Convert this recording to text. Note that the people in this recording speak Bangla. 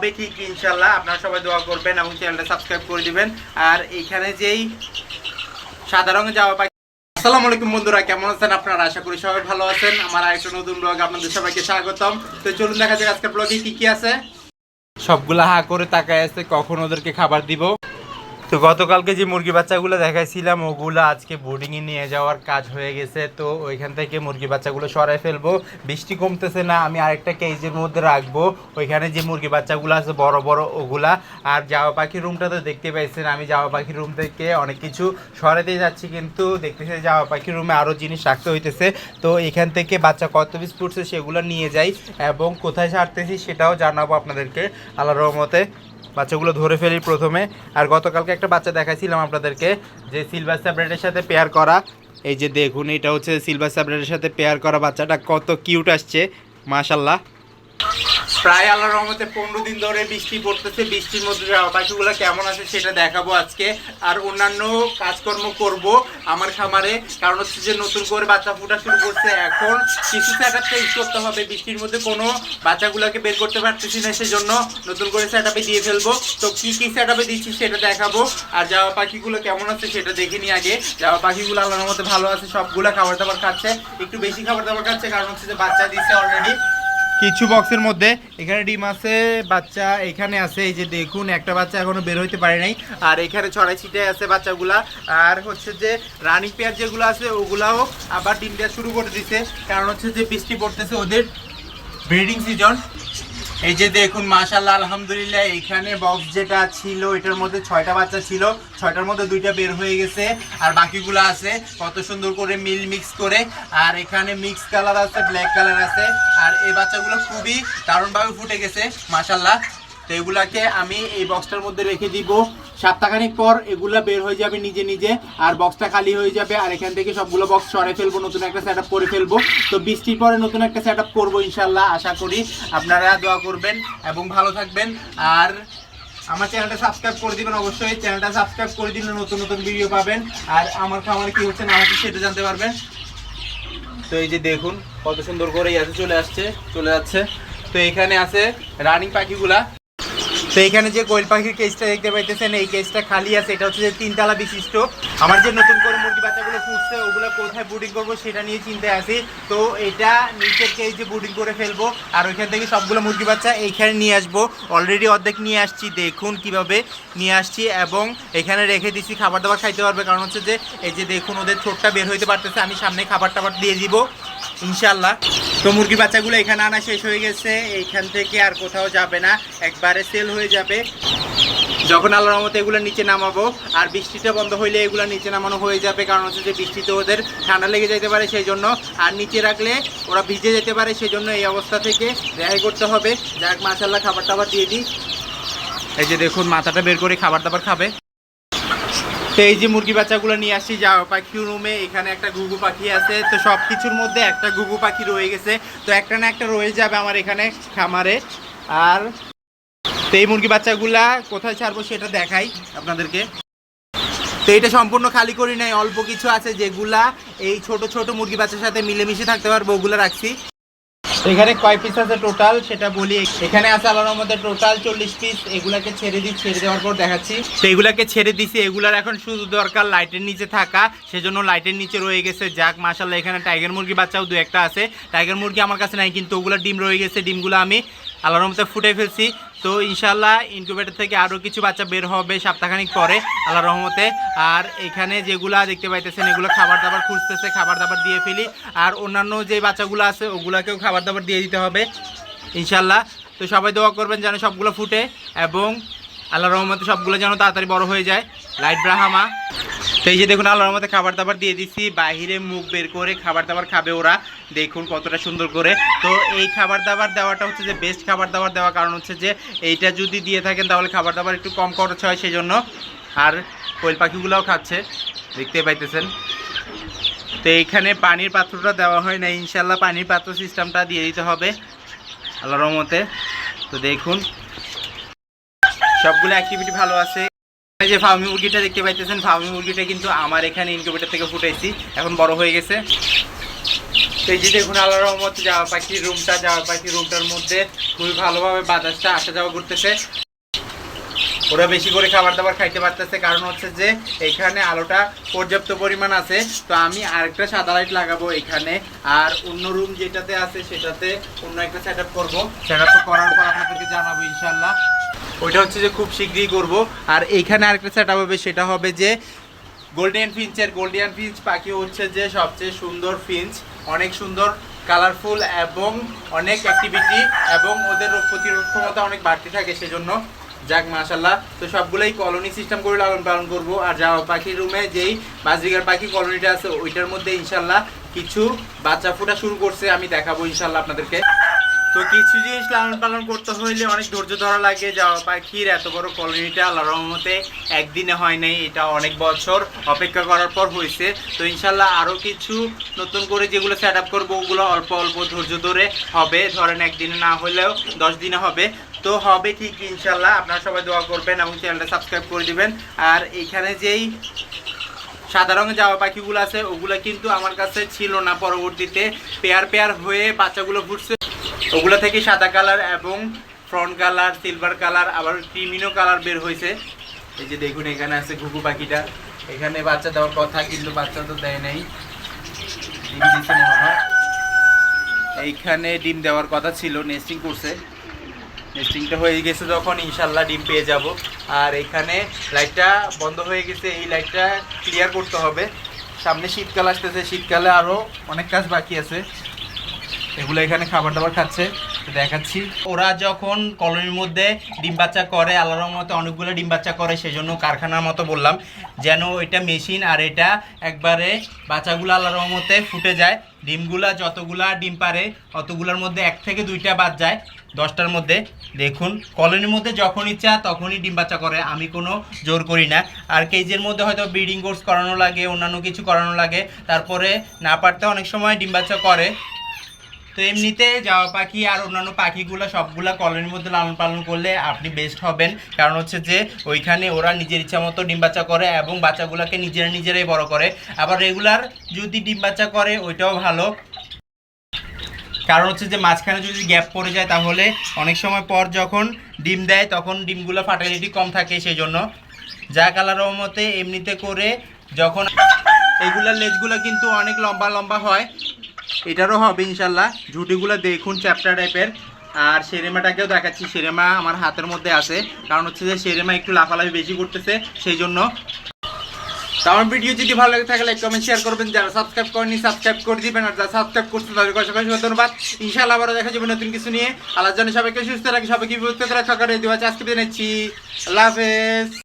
হবে ঠিক ইনশাল্লাহ আপনারা সবাই দোয়া করবেন এবং চ্যানেলটা সাবস্ক্রাইব করে দিবেন। আর এইখানে যেই সাদা রঙে যাওয়া পাখি আসসালামু আলাইকুম বন্ধুরা, কেমন আছেন আপনারা? আশা করি সবাই ভালো আছেন। আমার আরেকটা নতুন ব্লগ আপনাদের সবাইকে স্বাগতম। তো চলুন দেখা যাক আজকের ব্লগে কি কি আছে। সবগুলা হা করে তাকায় আছে, কখন ওদেরকে খাবার দিব? তো গতকালকে যে মুরগি বাচ্চাগুলো দেখাইছিলাম, ওগুলো আজকে বোর্ডিংয়ে নিয়ে যাওয়ার কাজ হয়ে গেছে। তো ওইখান থেকে মুরগি বাচ্চাগুলো সরাই ফেলব। বৃষ্টি কমতেছে না, আমি আরেকটা কেজের মধ্যে রাখব। ওইখানে যে মুরগি বাচ্চাগুলো আছে, বড় বড় ওগুলা। আর জামা পাখির রুমটা তো দেখতে পাইছেন, আমি জামা পাখির রুম থেকে অনেক কিছু সরাতে যাচ্ছি, কিন্তু দেখতেছি জামা পাখির রুমে আরও জিনিস রাখতে হইতেছে। তো এখান থেকে বাচ্চা কত পিস ফুটছে সেগুলো নিয়ে যাই এবং কোথায় ছাড়তেছি সেটাও জানাব আপনাদেরকে আল্লাহ রহমতে। বাচ্চাগুলো ধরে ফেলি প্রথমে। আর গতকালকে একটা বাচ্চা দেখাইছিলাম আপনাদেরকে, যে সিলভার স্যাবলেটের সাথে পেয়ার করা। এই যে দেখুন, এটা হচ্ছে সিলভার স্যাবলেটের সাথে পেয়ার করা বাচ্চাটা, কত কিউট আসছে মাশাল্লাহ প্রায় আল্লাহ রহমতে পনেরো দিন ধরে বৃষ্টি পড়তেছে, বৃষ্টির মধ্যে পাখিগুলো কেমন আছে সেটা দেখাবো আজকে। আর অন্যান্য কাজকর্ম করব আমার খামারে, কারণ হচ্ছে যে নতুন করে বাচ্চা ফুটা শুরু করছে এখন। কিছু সেট ইউজ করতে হবে, বৃষ্টির মধ্যে কোনো বাচ্চাগুলোকে বের করতে পারতেছি না, সেজন্য নতুন করে সেট আপে দিয়ে ফেলব। তো কি কি সেট আপে দিচ্ছি সেটা দেখাবো। আর যাওয়া পাখিগুলো কেমন আছে সেটা দেখে নি আগে। যাওয়া পাখিগুলো আল্লাহর মধ্যে ভালো আছে, সবগুলো খাবার দাবার খাচ্ছে। একটু বেশি খাবার দাবার খাচ্ছে, কারণ হচ্ছে যে বাচ্চা দিচ্ছে অলরেডি কিছু বক্সের মধ্যে। এখানে ডিম আছে, বাচ্চা এখানে আছে, এই যে দেখুন, একটা বাচ্চা এখনও বের হইতে পারে নাই। আর এখানে ছড়াই ছিটে আছে বাচ্চাগুলা। আর হচ্ছে যে রানিং পেয়ার যেগুলো আছে, ওগুলাও আবার ডিম দেওয়া শুরু করে দিছে। কারণ হচ্ছে যে বৃষ্টি পড়তেছে ওদের ব্রিডিং সিজন এই যে দেখুন মাশাল্লাহ আলহামদুলিল্লাহ এখানে বক্স যেটা ছিল, এটার মধ্যে ছয়টা বাচ্চা ছিল, ছয়টার মধ্যে দুইটা বের হয়ে গেছে, আর বাকিগুলো আছে, কত সুন্দর করে মিল মিক্স করে, আর এখানে মিক্স কালার আছে ব্ল্যাক কালার আছে, আর এই বাচ্চাগুলো খুবই দারুণভাবে ফুটে গেছে মাশাল্লাহ তো এগুলাকে আমি এই বক্সটার মধ্যে রেখে দিব। সপ্তাহখানিক পর এগুলা বের হয়ে যাবে নিজে নিজে, আর বক্সটা খালি হয়ে যাবে, আর এখান থেকে সবগুলো বক্স সরে ফেলব, নতুন একটা সেট করে ফেলব। তো বৃষ্টির পরে নতুন একটা সেট আপ করব ইনশাল্লাহ আশা করি আপনারা দোয়া করবেন এবং ভালো থাকবেন। আর আমার চ্যানেলটা সাবস্ক্রাইব করে দিবেন, অবশ্যই চ্যানেলটা সাবস্ক্রাইব করে দিলে নতুন নতুন ভিডিও পাবেন। আর আমার খামারে কি হচ্ছে না হচ্ছে সেটা জানতে পারবেন। তো এই যে দেখুন, কত সুন্দর করে ইয়াতে চলে আসছে, চলে যাচ্ছে। তো এখানে আছে রানিং পাখিগুলা। তো এখানে যে কোয়েল পাখির কেসটা দেখতে পাইতেছেন, এই কেসটা খালি আছে। এটা হচ্ছে যে তিনতলা বিশিষ্ট। আমার যে নতুন করে মুরগি বাচ্চাগুলো ফুটছে ওগুলো কোথায় বুডিং করব সেটা নিয়ে চিন্তায় আছি। তো এটা নিচের কেস যে বুডিং করে ফেলব, আর ওইখান থেকে সবগুলো মুরগি বাচ্চা এইখানে নিয়ে আসব। অলরেডি অর্ধেক নিয়ে আসছি, দেখুন কীভাবে নিয়ে আসছি, এবং এখানে রেখে দিচ্ছি, খাবার দাবার খাইতে পারবে। কারণ হচ্ছে যে, এই যে দেখুন, ওদের ঠোঁটটা বের হইতে পারতেছে, আমি সামনে খাবার টাবার দিয়ে দিব। ইনশাল্লাহ তো মুরগি বাচ্চাগুলো এখানে আনা শেষ হয়ে গেছে। এইখান থেকে আর কোথাও যাবে না। একবারে সেল হয়ে যাবে। যখন আল্লাহর রহমতে এগুলো নিচে নামাবো, আর বৃষ্টিটা বন্ধ হইলে এগুলো নিচে নামানো হয়ে যাবে। কারণ হচ্ছে যে বৃষ্টিতে ওদের ঠান্ডা লেগে যেতে পারে সেই জন্য আর নিচে রাখলে ওরা ভিজে যেতে পারে সেই জন্য এই অবস্থা থেকে রেহাই করতে হবে। যাক মাশাল্লাহ খাবার টাবার দিয়ে দিই। এই যে দেখুন, মাথাটা বের করে খাবার দাবার খাবে। তো এই যে মুরগি বাচ্চাগুলো নিয়ে আসছি, যা পাখি রুমে, এখানে একটা গুগু পাখি আছে। তো সব কিছুর মধ্যে একটা গুগু পাখি রয়ে গেছে। তো একটা না একটা রয়ে যাবে আমার এখানে খামারে। আর তো এই মুরগি বাচ্চাগুলা কোথায় ছাড়বো সেটা দেখাই আপনাদেরকে। তো এটা সম্পূর্ণ খালি করি নাই, অল্প কিছু আছে যেগুলা এই ছোট ছোট মুরগি বাচ্চার সাথে মিলেমিশে থাকতে পারব, ওগুলো রাখছি। এখানে কয় পিস আছে টোটাল সেটা বলি। এখানে আছে আল্লাহর মধ্যে টোটাল চল্লিশ পিস এগুলাকে ছেড়ে দিই, ছেড়ে দেওয়ার পর দেখাচ্ছি। তো এগুলাকে ছেড়ে দিছি। এগুলার এখন শুধু দরকার লাইটের নিচে থাকা। সেজন্য লাইটের নিচে রয়ে গেছে। যাক মাসাল্লাহ এখানে টাইগার মুরগি বাচ্চাও দু একটা আছে। টাইগার মুরগি আমার কাছে নাই, কিন্তু ওগুলো ডিম রয়ে গেছে। ডিমগুলো আমি আল্লাহর মধ্যে ফুটে ফেলছি। তো ইনশাল্লাহ ইনকিউবেটর থেকে আরও কিছু বাচ্চা বের হবে সপ্তাহখানিক পরে আল্লাহ রহমতে। আর এখানে যেগুলা দেখতে পাইতেছেন, এগুলো খাবার দাবার খুঁজতেছে খাবার দাবার দিয়ে ফেলি। আর অন্যান্য যে বাচ্চাগুলো আছে, ওগুলাকেও খাবার দাবার দিয়ে দিতে হবে ইনশাল্লাহ তো সবাই দোয়া করবেন যেন সবগুলো ফুটে এবং আল্লাহ রহমতে সবগুলো যেন তাড়াতাড়ি বড় হয়ে যায়। Light Brahma. তো এই যে দেখুন, আল্লাহর রহমতে খাবার দাবার দিয়ে দিচ্ছি বাহিরে মুখ বের করে খাবার দাবার খাবে ওরা। দেখুন কতটা সুন্দর করে। তো এই খাবার দাবার দেওয়াটা হচ্ছে যে বেস্ট খাবার দাবার দেওয়া কারণ হচ্ছে যে, এইটা যদি দিয়ে থাকেন তাহলে খাবার দাবার একটু কম খরচ হয় সেই জন্য আর কোয়েল পাখিগুলোও খাচ্ছে। দেখতে পাইতেছেন। তো এইখানে পানির পাত্রটা দেওয়া হয় না ইনশাল্লাহ পানির পাত্র সিস্টেমটা দিয়ে দিতে হবে আল্লাহ রহমতে। তো দেখুন, সবগুলো অ্যাক্টিভিটি ভালো আছে। এই যে ফার্মি মুরগিটা দেখতে পাইতেছেন, ফার্মি মুরগিটা কিন্তু আমার এখানে ইনকিউবেটর থেকে ফুটাইছি, এখন বড় হয়ে গেছে। এই যে দেখুন আল্লাহ রহমত যাওয়া পাখির রুমটা যাওয়া পাখির রুমটার মধ্যে খুবই ভালোভাবে বাতাসটা আসা যাওয়া করতেছে। ওরা বেশি করে খাবার দাবার খাইতে পারতেছে, কারণ হচ্ছে যে এখানে আলোটা পর্যাপ্ত পরিমাণ আছে। তো আমি আরেকটা সাদা লাইট লাগাবো এখানে, আর অন্য রুম যেটাতে আছে সেটাতে অন্য একটা সেট আপ করব। সেট আপ করার পর আপনাদেরকে জানাব ইনশাল্লাহ ওইটা হচ্ছে যে খুব শীঘ্রই করব। আর এইখানে আরেকটা সেট হবে, সেটা হবে যে গোল্ডেন ফিঞ্চের গোল্ডেন ফিঞ্চ পাখি হচ্ছে যে সবচেয়ে সুন্দর ফিঞ্চ অনেক সুন্দর কালারফুল এবং অনেক অ্যাক্টিভিটি এবং ওদের রোগ প্রতিরোধ ক্ষমতা অনেক বাড়তে থাকে সেজন্য। যাক মাশাল্লাহ তো সবগুলোই কলোনি সিস্টেম করে লালন পালন করব। আর যাওয়া পাখির রুমে যেই বাজরিগার পাখি কলোনিটা আছে, ওইটার মধ্যে ইনশাল্লাহ কিছু বাচ্চা ফোটা শুরু করছে, আমি দেখাবো ইনশাল্লাহ আপনাদেরকে। তো কিছু জিনিস লালন পালন করতে হইলে অনেক ধৈর্য ধরা লাগে যাওয়া পাখির এত বড় কলোনিটা আল্লাহ রহমতে একদিনে হয় নাই, এটা অনেক বছর অপেক্ষা করার পর হয়েছে তো ইনশাল্লাহ আরও কিছু নতুন করে যেগুলো সেট আপ করব, ওগুলো অল্প অল্প ধৈর্য ধরে হবে। ধরেন একদিনে না হলেও দশ দিনে হবে। তো হবে ঠিক ইনশাল্লাহ। আপনারা সবাই দোয়া করবেন এবং চ্যানেলটা সাবস্ক্রাইব করে দিবেন। আর এইখানে যেই সাদা রঙের জামা পাখিগুলো আছে, ওগুলো কিন্তু আমার কাছে ছিল না পরবর্তীতে। পেয়ার পেয়ার হয়ে বাচ্চাগুলো ফুটছে ওগুলো থেকে সাদা কালার এবং ফ্রন্ট কালার, সিলভার কালার, আবার ক্রিমিনো কালার বের হয়েছে। এই যে দেখুন, এখানে আছে ঘুঘু পাখিটা। এখানে বাচ্চা দেওয়ার কথা, কিন্তু বাচ্চা তো দেয় নাই। ডিম এইখানে ডিম দেওয়ার কথা ছিল নেস্টিং করছে। নেস্টিংটা হয়ে গেছে যখন, ইনশাল্লাহ ডিম পেয়ে যাব। আর এখানে লাইটটা বন্ধ হয়ে গেছে, এই লাইটটা ক্লিয়ার করতে হবে। সামনে শীতকাল আসতেছে, শীতকালে আরও অনেক কাজ বাকি আছে। এগুলো এখানে খাবার দাবার খাচ্ছে। দেখাচ্ছি। ওরা যখন কলোনির মধ্যে ডিম বাচ্চা করে, আল্লাহর রহমতে অনেকগুলো ডিম বাচ্চা করে, সেজন্য কারখানার মতো বললাম, যেন এটা মেশিন আর এটা একবারে বাচ্চাগুলো আল্লাহর রহমতে ফুটে যায়। ডিমগুলা যতগুলা ডিম পারে, অতগুলোর মধ্যে এক থেকে দুইটা বাদ যায়, দশটার মধ্যে। দেখুন, কলোনির মধ্যে যখন ইচ্ছা তখনই ডিম বাচ্চা করে, আমি কোনো জোর করি না। আর কেজের মধ্যে হয়তো ব্রিডিং কোর্স করানো লাগে, অন্যান্য কিছু করানো লাগে, তারপরে না পারতে অনেক সময় ডিম বাচ্চা করে। তো এমনিতে যাওয়া পাখি আর অন্যান্য পাখিগুলো সবগুলা কলোনির মধ্যে লালন পালন করলে আপনি বেস্ট হবেন। কারণ হচ্ছে যে, ওইখানে ওরা নিজের ইচ্ছা মতো ডিম বাচ্চা করে এবং বাচ্চাগুলোকে নিজেরা নিজেরাই বড় করে। আবার রেগুলার যদি ডিম বাচ্চা করে, ওইটাও ভালো। কারণ হচ্ছে যে, মাঝখানে যদি গ্যাপ পড়ে যায়, তাহলে অনেক সময় পর যখন ডিম দেয়, তখন ডিমগুলো ফার্টিলিটি কম থাকে সেই জন্য যা কালার রহমতে এমনিতে করে যখন এগুলার লেজগুলো কিন্তু অনেক লম্বা লম্বা হয়। এটারও হবে ইনশাল্লাহ। ঝুটিগুলো দেখুন চ্যাপ্টার টাইপের আর সেরেমাটাকেও দেখাচ্ছি। সেরেমা আমার হাতের মধ্যে আছে। কারণ হচ্ছে যে সেরেমা একটু লাফালাফি বেশি করতেছে সেই জন্য তো আমার ভিডিও যদি ভালো লাগে থাকে লাইক কমেন্ট শেয়ার করবেন। যারা সাবস্ক্রাইব করেনি সাবস্ক্রাইব করে দিবেন। আর যারা সাবস্ক্রাইব করছেন, তাদেরকে অসংখ্য ধন্যবাদ। ইনশাআল্লাহ আবারও দেখা যাবে নতুন কিছু নিয়ে। আল্লাহ জানে সবাইকে সুস্থ রাখি, সবাইকে বিপদ থেকে রক্ষা করে আজকে দিনেছি আল্লাহ হাফেজ।